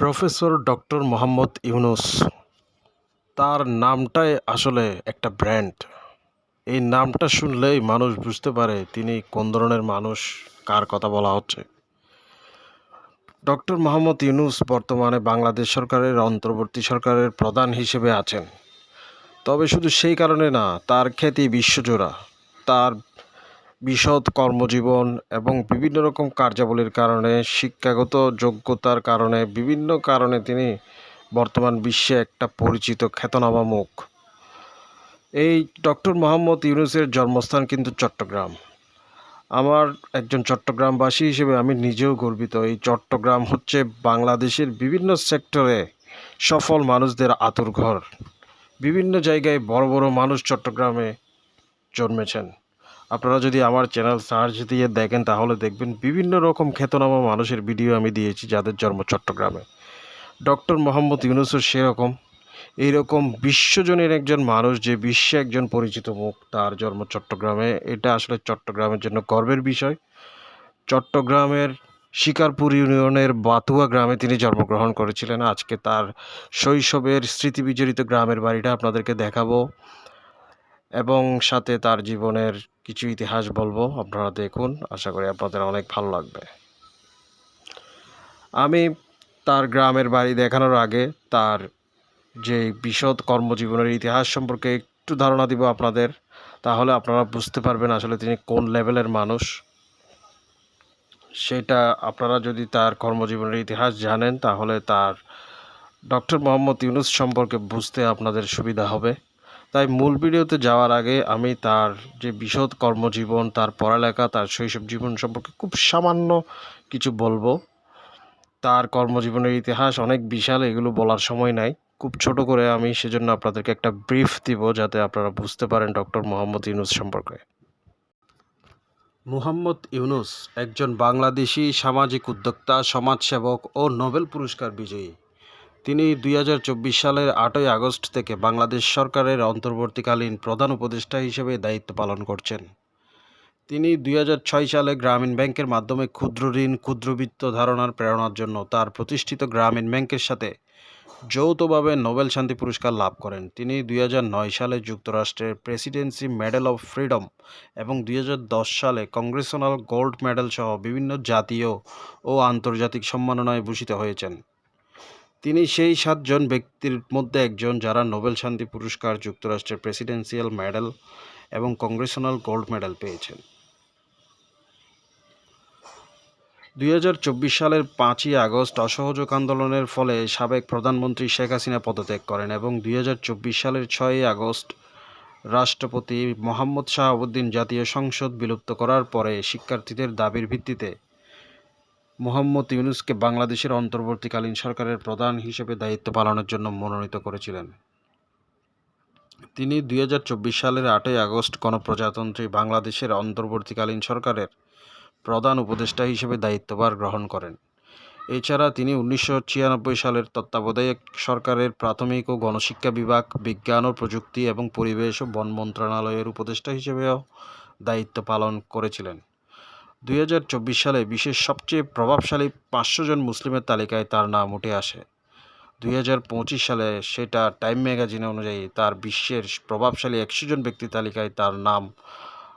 Professor doctor Mohammad Yunus, তার নামটাই আসলে একটা ব্র্যান্ড। এই নামটা শুনলেই মানুষ বুঝতে পারে তিনি কোন ধরনের মানুষ, কার কথা বলা হচ্ছে। ডক্টর মোহাম্মদ ইউনুস বর্তমানে বাংলাদেশ সরকারের অন্তর্বর্তী সরকারের প্রধান হিসেবে আছেন। তবে শুধু সেই কারণে না, তার খ্যাতি বিশ্বজোড়া। তার বিশদ কর্মজীবন এবং বিভিন্ন রকম কার্যাবলীর কারণে, শিক্ষাগত যোগ্যতার কারণে বিভিন্ন কারণে তিনি বর্তমান বিশ্বে একটা পরিচিত খ্যাতনামা মুখ। এই ডক্টর মোহাম্মদ ইউনুসের জন্মস্থান কিন্তু চট্টগ্রাম। আমার একজন চট্টগ্রামবাসী হিসেবে আমি নিজেও গর্বিত। এই চট্টগ্রাম হচ্ছে বাংলাদেশের বিভিন্ন সেক্টরে সফল মানুষদের আতুরঘর বিভিন্ন জায়গায় বড় বড় মানুষ চট্টগ্রামে জন্মেছেন। আপনারা যদি আমার চ্যানেল সার্চ দিয়ে দেখেন, তাহলে দেখবেন বিভিন্ন রকম খ্যাতনামা মানুষের ভিডিও আমি দিয়েছি যাদের জন্ম চট্টগ্রামে। ডক্টর মোহাম্মদ ইউনুসও সেরকম। এইরকম বিশ্বজনের একজন মানুষ যে বিশ্বে একজন পরিচিত মুখ, তার জন্ম চট্টগ্রামে। এটা আসলে চট্টগ্রামের জন্য গর্বের বিষয়। চট্টগ্রামের শিকারপুর ইউনিয়নের বাতুয়া গ্রামে তিনি জন্মগ্রহণ করেছিলেন। আজকে তার শৈশবের স্মৃতি বিজড়িত গ্রামের বাড়িটা আপনাদেরকে দেখাবো। এবং সাথে তার জীবনের কিছু ইতিহাস বলব আপনারা দেখুন। আশা করি আপনাদের অনেক ভালো লাগবে। আমি তার গ্রামের বাড়ি দেখানোর আগে তার যে বিশদ কর্মজীবনের ইতিহাস সম্পর্কে একটু ধারণা দিব আপনাদের। তাহলে আপনারা বুঝতে পারবেন আসলে তিনি কোন লেভেলের মানুষ। সেটা আপনারা যদি তার কর্মজীবনের ইতিহাস জানেন, তাহলে তার ডক্টর মোহাম্মদ ইউনুস সম্পর্কে বুঝতে আপনাদের সুবিধা হবে। তাই মূল ভিডিওতে যাওয়ার আগে আমি তার যে বিশদ কর্মজীবন, তার পড়ালেখা, তার শৈশব জীবন সম্পর্কে খুব সামান্য কিছু বলব। তার কর্মজীবনের ইতিহাস অনেক বিশাল, এগুলো বলার সময় নাই। খুব ছোট করে আমি সেজন্য আপনাদেরকে একটা ব্রিফ দিব, যাতে আপনারা বুঝতে পারেন ডক্টর মোহাম্মদ ইউনুস সম্পর্কে। মুহাম্মদ ইউনুস একজন বাংলাদেশি সামাজিক উদ্যোক্তা, সমাজসেবক ও নোবেল পুরস্কার বিজয়ী। তিনি দুই হাজার চব্বিশ সালের আটই আগস্ট থেকে বাংলাদেশ সরকারের অন্তর্বর্তীকালীন প্রধান উপদেষ্টা হিসেবে দায়িত্ব পালন করছেন। তিনি দুই হাজার ছয় সালে গ্রামীণ ব্যাংকের মাধ্যমে ক্ষুদ্র ঋণ ক্ষুদ্রবিত্ত ধারণার প্রেরণার জন্য তার প্রতিষ্ঠিত গ্রামীণ ব্যাংকের সাথে যৌথভাবে নোবেল শান্তি পুরস্কার লাভ করেন। তিনি দুই হাজার নয় সালে যুক্তরাষ্ট্রের প্রেসিডেন্সি মেডেল অফ ফ্রিডম এবং দুই হাজার দশ সালে কংগ্রেসনাল গোল্ড মেডেল সহ বিভিন্ন জাতীয় ও আন্তর্জাতিক সম্মাননায় ভূষিত হয়েছেন। তিনি সেই সাতজন ব্যক্তির মধ্যে একজন যারা নোবেল শান্তি পুরস্কার যুক্তরাষ্ট্রের প্রেসিডেন্সিয়াল মেডেল এবং কংগ্রেসনাল গোল্ড মেডেল পেয়েছেন। দুই হাজার চব্বিশ সালের পাঁচই আগস্ট অসহযোগ আন্দোলনের ফলে সাবেক প্রধানমন্ত্রী শেখ হাসিনা পদত্যাগ করেন এবং দুই হাজার চব্বিশ সালের ছয়ই আগস্ট রাষ্ট্রপতি মোহাম্মদ শাহাবুদ্দিন জাতীয় সংসদ বিলুপ্ত করার পরে শিক্ষার্থীদের দাবির ভিত্তিতে মোহাম্মদ ইউনুসকে বাংলাদেশের অন্তর্বর্তীকালীন সরকারের প্রধান হিসেবে দায়িত্ব পালনের জন্য মনোনীত করেছিলেন। তিনি দুই হাজার চব্বিশ সালের আটই আগস্ট গণপ্রজাতন্ত্রী বাংলাদেশের অন্তর্বর্তীকালীন সরকারের প্রধান উপদেষ্টা হিসেবে দায়িত্বভার গ্রহণ করেন। এছাড়া তিনি উনিশশো ছিয়ানব্বই সালের তত্ত্বাবধায়ক সরকারের প্রাথমিক ও গণশিক্ষা বিভাগ, বিজ্ঞান ও প্রযুক্তি এবং পরিবেশ ও বন মন্ত্রণালয়ের উপদেষ্টা হিসেবেও দায়িত্ব পালন করেছিলেন। দুই হাজার চব্বিশ সালে বিশ্বের সবচেয়ে প্রভাবশালী পাঁচশো জন মুসলিমের তালিকায় তার নাম উঠে আসে। দুই হাজার পঁচিশ সালে সেটা টাইম ম্যাগাজিন অনুযায়ী তার বিশ্বের প্রভাবশালী একশো জন ব্যক্তি তালিকায় তার নাম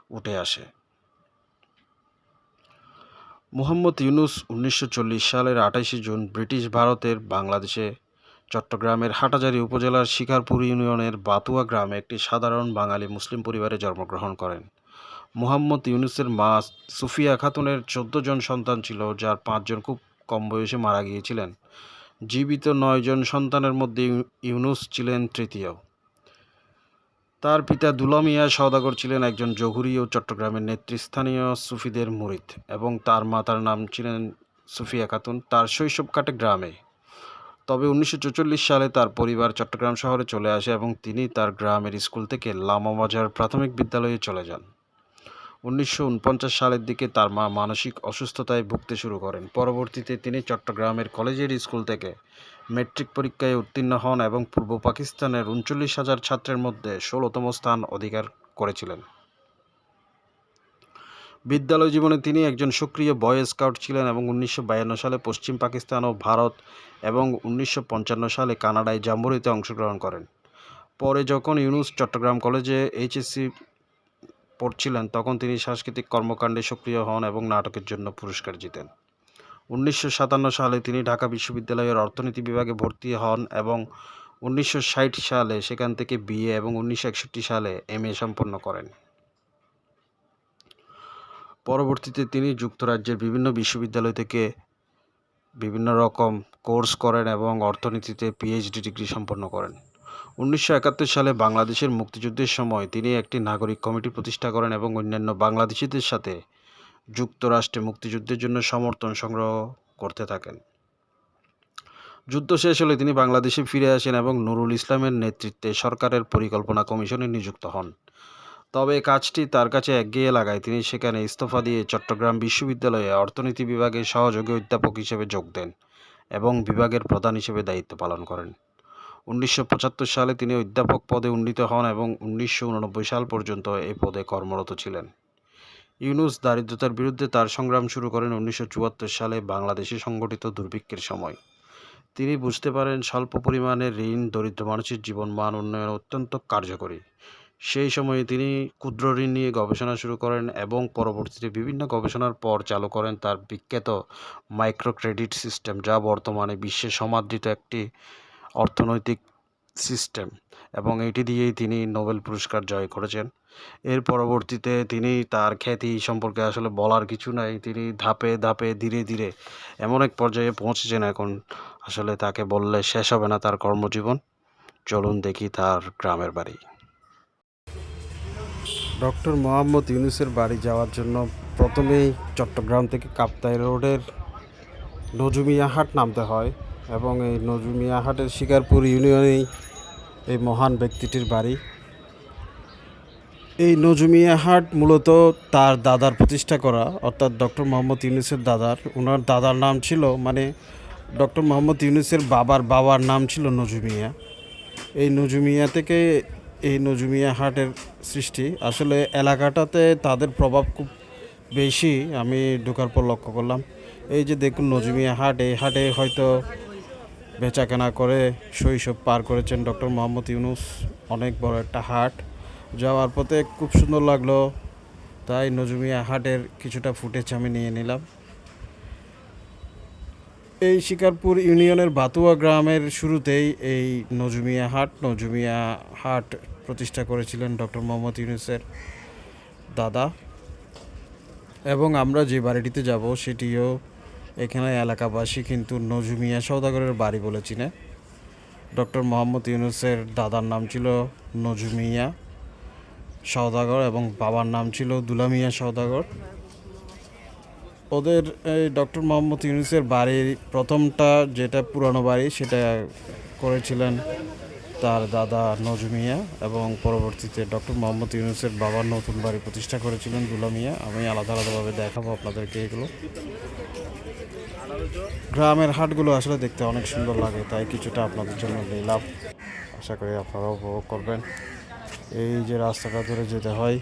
উঠে আসে। মুহাম্মদ ইউনুস উনিশশো চল্লিশ সালের আঠাশে জুন ব্রিটিশ ভারতের বাংলাদেশে চট্টগ্রামের হাটাজারি উপজেলার শিকারপুর ইউনিয়নের বাতুয়া গ্রামে একটি সাধারণ বাঙালি মুসলিম পরিবারে জন্মগ্রহণ করেন। মুহাম্মদ ইউনুসের মা সুফিয়া খাতুনের চোদ্দ জন সন্তান ছিল, যার পাঁচজন খুব কম বয়সে মারা গিয়েছিলেন। জীবিত নয়জন সন্তানের মধ্যে ইউনুস ছিলেন তৃতীয়। তার পিতা দুলামিয়া সওদাগর ছিলেন একজন জহুরি ও চট্টগ্রামের নেতৃস্থানীয় সুফিদের মুরিদ এবং তার মাতার নাম ছিলেন সুফিয়া খাতুন। তার শৈশব কাটে গ্রামে। তবে উনিশশো সালে তার পরিবার চট্টগ্রাম শহরে চলে আসে এবং তিনি তার গ্রামের স্কুল থেকে লামাবাজার প্রাথমিক বিদ্যালয়ে চলে যান। উনিশশো উনপঞ্চাশ সালের দিকে তার মা মানসিক অসুস্থতায় ভুগতে শুরু করেন। পরবর্তীতে তিনি চট্টগ্রামের কলেজের স্কুল থেকে মেট্রিক পরীক্ষায় উত্তীর্ণ হন এবং পূর্ব পাকিস্তানের উনচল্লিশ হাজার ছাত্রের মধ্যে ষোলোতম স্থান অধিকার করেছিলেন। বিদ্যালয় জীবনে তিনি একজন সক্রিয় বয় স্কাউট ছিলেন এবং উনিশশো বায়ান্ন সালে পশ্চিম পাকিস্তান ও ভারত এবং উনিশশো পঞ্চান্ন সালে কানাডায় জাম্বুরিতে অংশগ্রহণ করেন। পরে যখন ইউনুস চট্টগ্রাম কলেজে এইচএসসি পড়ছিলেন, তখন তিনি সাংস্কৃতিক কর্মকাণ্ডে সক্রিয় হন এবং নাটকের জন্য পুরস্কার জিতেন। উনিশশো সাতান্ন সালে তিনি ঢাকা বিশ্ববিদ্যালয়ের অর্থনীতি বিভাগে ভর্তি হন এবং উনিশশো ষাট সালে সেখান থেকে বিএ এবং উনিশশো একষট্টি সালে এম সম্পন্ন করেন। পরবর্তীতে তিনি যুক্তরাজ্যের বিভিন্ন বিশ্ববিদ্যালয় থেকে বিভিন্ন রকম কোর্স করেন এবং অর্থনীতিতে পিএইচডি ডিগ্রি সম্পন্ন করেন। উনিশশো একাত্তর সালে বাংলাদেশের মুক্তিযুদ্ধের সময় তিনি একটি নাগরিক কমিটি প্রতিষ্ঠা করেন এবং অন্যান্য বাংলাদেশিদের সাথে যুক্তরাষ্ট্রে মুক্তিযুদ্ধের জন্য সমর্থন সংগ্রহ করতে থাকেন। যুদ্ধ শেষ হলে তিনি বাংলাদেশে ফিরে আসেন এবং নুরুল ইসলামের নেতৃত্বে সরকারের পরিকল্পনা কমিশনে নিযুক্ত হন। তবে কাজটি তার কাছে একঘেয়ে লাগায়। তিনি সেখানে ইস্তফা দিয়ে চট্টগ্রাম বিশ্ববিদ্যালয়ে অর্থনীতি বিভাগে সহযোগী অধ্যাপক হিসেবে যোগ দেন এবং বিভাগের প্রধান হিসেবে দায়িত্ব পালন করেন। উনিশশো পঁচাত্তর সালে তিনি অধ্যাপক পদে উন্নীত হন এবং উনিশশো উননব্বই সাল পর্যন্ত এই পদে কর্মরত ছিলেন। ইউনুস দারিদ্রতার বিরুদ্ধে তার সংগ্রাম শুরু করেন উনিশশো চুয়াত্তর সালে বাংলাদেশে সংগঠিত দুর্ভিক্ষের সময়। তিনি বুঝতে পারেন স্বল্প পরিমাণে ঋণ দরিদ্র মানুষের জীবনমান উন্নয়ন অত্যন্ত কার্যকরী। সেই সময়ে তিনি ক্ষুদ্র ঋণ নিয়ে গবেষণা শুরু করেন এবং পরবর্তীতে বিভিন্ন গবেষণার পর চালু করেন তার বিখ্যাত মাইক্রো ক্রেডিট সিস্টেম, যা বর্তমানে বিশ্বে সমাদৃত একটি অর্থনৈতিক সিস্টেম এবং এটি দিয়েই তিনি নোবেল পুরস্কার জয় করেছেন। এর পরবর্তীতে তিনি তার খ্যাতি সম্পর্কে আসলে বলার কিছু নাই। তিনি ধাপে ধাপে ধীরে ধীরে এমন এক পর্যায়ে পৌঁছেছেন এখন। আসলে তাকে বললে শেষ হবে না তার কর্মজীবন। চলুন দেখি তার গ্রামের বাড়ি। ডক্টর মোহাম্মদ ইউনুসের বাড়ি যাওয়ার জন্য প্রথমেই চট্টগ্রাম থেকে কাপ্তাই রোডের নজুমিয়াহাট নামতে হয়। এবং এই নজুমিয়াহাটের শিকারপুর ইউনিয়নেই এই মহান ব্যক্তিটির বাড়ি। এই নজুমিয়াহাট মূলত তার দাদার প্রতিষ্ঠা করা, অর্থাৎ ডক্টর মোহাম্মদ ইউনুসের দাদার। ওনার দাদার নাম ছিল মানে ডক্টর মোহাম্মদ ইউনুসের বাবার বাবার নাম ছিল নজুমিয়া এই নজুমিয়া থেকে এই নজুমিয়া হাটের সৃষ্টি। আসলে এলাকাটাতে তাদের প্রভাব খুব বেশি, আমি ঢোকার পর লক্ষ্য করলাম। এই যে দেখুন নজুমিয়া হাট, এই হাটে হয়তো বেচাকেনা করে শৈশব পার করেছেন ডক্টর মোহাম্মদ ইউনুস। অনেক বড় একটা হাট। যাওয়ার পথে খুব সুন্দর লাগল। তাই নজুমিয়া হাটের কিছুটা ফুটেজ আমি নিয়ে নিলাম। এই শিকারপুর ইউনিয়নের বাতুয়া গ্রামের শুরুতেই এই নজুমিয়া হাট নজুমিয়া হাট প্রতিষ্ঠা করেছিলেন ডক্টর মোহাম্মদ ইউনুসের দাদা। এবং আমরা যে বাড়িটিতে যাব, সেটিও এখানে এলাকাবাসী কিন্তু নজুমিয়া সৌদাগরের বাড়ি বলে চিনে। ডক্টর মোহাম্মদ ইউনুসের দাদার নাম ছিল নজুমিয়া সৌদাগর এবং বাবার নাম ছিল দুলামিয়া সৌদাগর ওদের এই ডক্টর মোহাম্মদ ইউনুসের বাড়ির প্রথমটা যেটা পুরানো বাড়ি সেটা করেছিলেন তার দাদা নজমিয়া এবং পরবর্তীতে ডক্টর মোহাম্মদ ইউনুসের বাবার নতুন বাড়ি প্রতিষ্ঠা করেছিলেন দুলামিয়া আমি আলাদা আলাদাভাবে দেখাবো আপনাদেরকে এগুলো। গ্রামের হাটগুলো আসলে দেখতে অনেক সুন্দর লাগে, তাই কিছুটা আপনাদের জন্য নিলাম। আশা করি আপনারা উপভোগ করবেন। এই যে রাস্তাটা ধরে যেতে হয়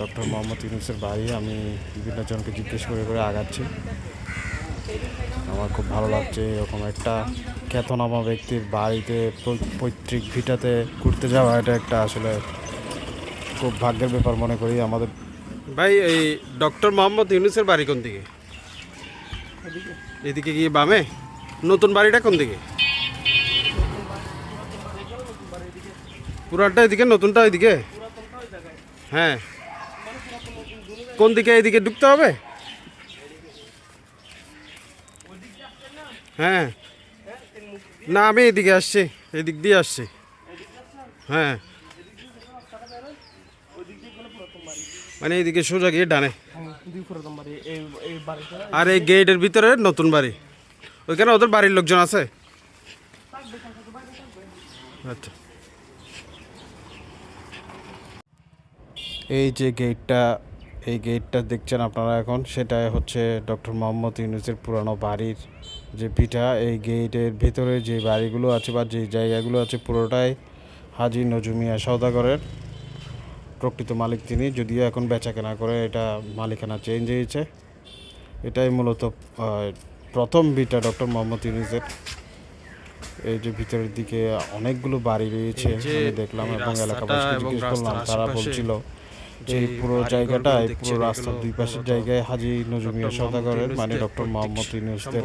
ডক্টর মোহাম্মদ ইউনুসের বাড়ি, আমি বিভিন্ন জনকে জিজ্ঞেস করে করে আগাচ্ছি। আমার খুব ভালো লাগছে এরকম একটা খ্যাতনামা ব্যক্তির বাড়িতে পৈতৃক ভিটাতে ঘুরতে যাওয়া, এটা একটা আসলে খুব ভাগ্যের ব্যাপার মনে করি আমাদের। ভাই, এই ডক্টর মোহাম্মদ ইউনুসের বাড়ি কোন দিকে? এদিকে গিয়ে বামে? নতুন বাড়িটা কোন দিকে? পুরাটা এদিকে, নতুনটা এদিকে হ্যাঁ। কোন দিকে এদিকে ঢুকতে হবে? হ্যাঁ। না, আমি এদিকে আসছি, এদিক দিয়ে আসছি। হ্যাঁ। মানে এইদিকে সোজা গিয়ে ডানে আর এই গেটের ভিতরে নতুন বাড়ি। ওইখানে ওদের বাড়ির লোকজন আছে। আচ্ছা। এই যে গেটটা, এই গেটটা দেখছেন আপনারা এখন? সেটা হচ্ছে ডক্টর মোহাম্মদ ইউনুসের পুরানো বাড়ির যে ভিটা এই গেটের ভিতরে যে বাড়িগুলো আছে বা যে জায়গাগুলো আছে পুরোটাই হাজি নজুমিয়া সওদাগরের প্রকৃত মালিক তিনি। যদিও এখন বেচা কেনা করে এটা মালিকানা চেঞ্জ হয়েছে। এটাই মূলত প্রথম ভিটা ডক্টর মোহাম্মদ ইউনুসের এই যে ভিতরের দিকে অনেকগুলো বাড়ি রয়েছে আমি দেখলাম এবং এলাকাবাসীকে জিজ্ঞেস করলাম তারা বলছিল যে পুরো জায়গাটা পুরো রাস্তার দুই পাশের জায়গায় হাজি ডক্টর সদাগরের মানে ডক্টর মোহাম্মদ ইউনুসদের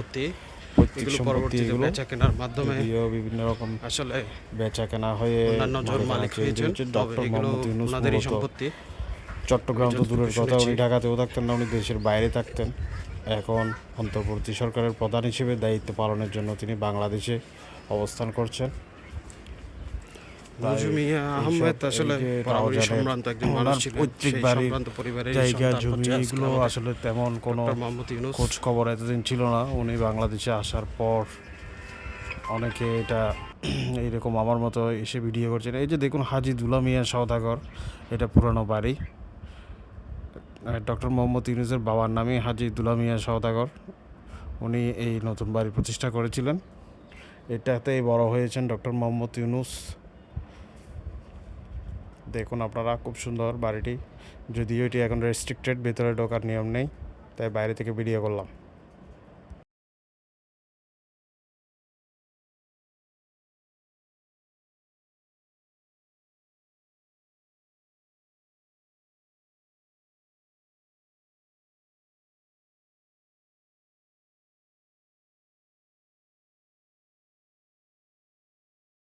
সম্পত্তি এগুলো কেনার মাধ্যমে বিভিন্ন রকম আসলে বেচা কেনা হয়ে অন্যান্য জন মালিক হয়েছেন। তবে এগুলো ওনাদেরই সম্পত্তি। চট্টগ্রাম তো দূরের কথা উনি ঢাকাতেও থাকতেন না উনি দেশের বাইরে থাকতেন। এখন অন্তর্বর্তী সরকারের প্রধান হিসেবে দায়িত্ব পালনের জন্য তিনি বাংলাদেশে অবস্থান করছেন। তাই আহমেদ আসলে বরাবরই সম্ভ্রান্ত একজন মানুষ ছিলেন পৈতৃক বাড়ির পরিবারের জায়গা জমি এগুলো আসলে তেমন কোনো খোঁজ খবর এতদিন ছিল না উনি বাংলাদেশে আসার পর অনেকে এটা এইরকম আমার মতো এসে ভিডিও করছেন। এই যে দেখুন হাজি দুলা মিয়া সওদাগর এটা পুরনো বাড়ি। ডক্টর মোহাম্মদ ইউনুসের বাবার নামে হাজি দুলা মিয়া সওদাগর উনি এই নতুন বাড়ি প্রতিষ্ঠা করেছিলেন। এটাতেই বড় হয়েছেন ডক্টর মোহাম্মদ ইউনুস। দেখুন আপনারা, খুব সুন্দর বাড়িটি। যদিও এটি এখন রেস্ট্রিক্টেড ভেতরে ঢোকার নিয়ম নেই, তাই বাইরে থেকে ভিডিও করলাম।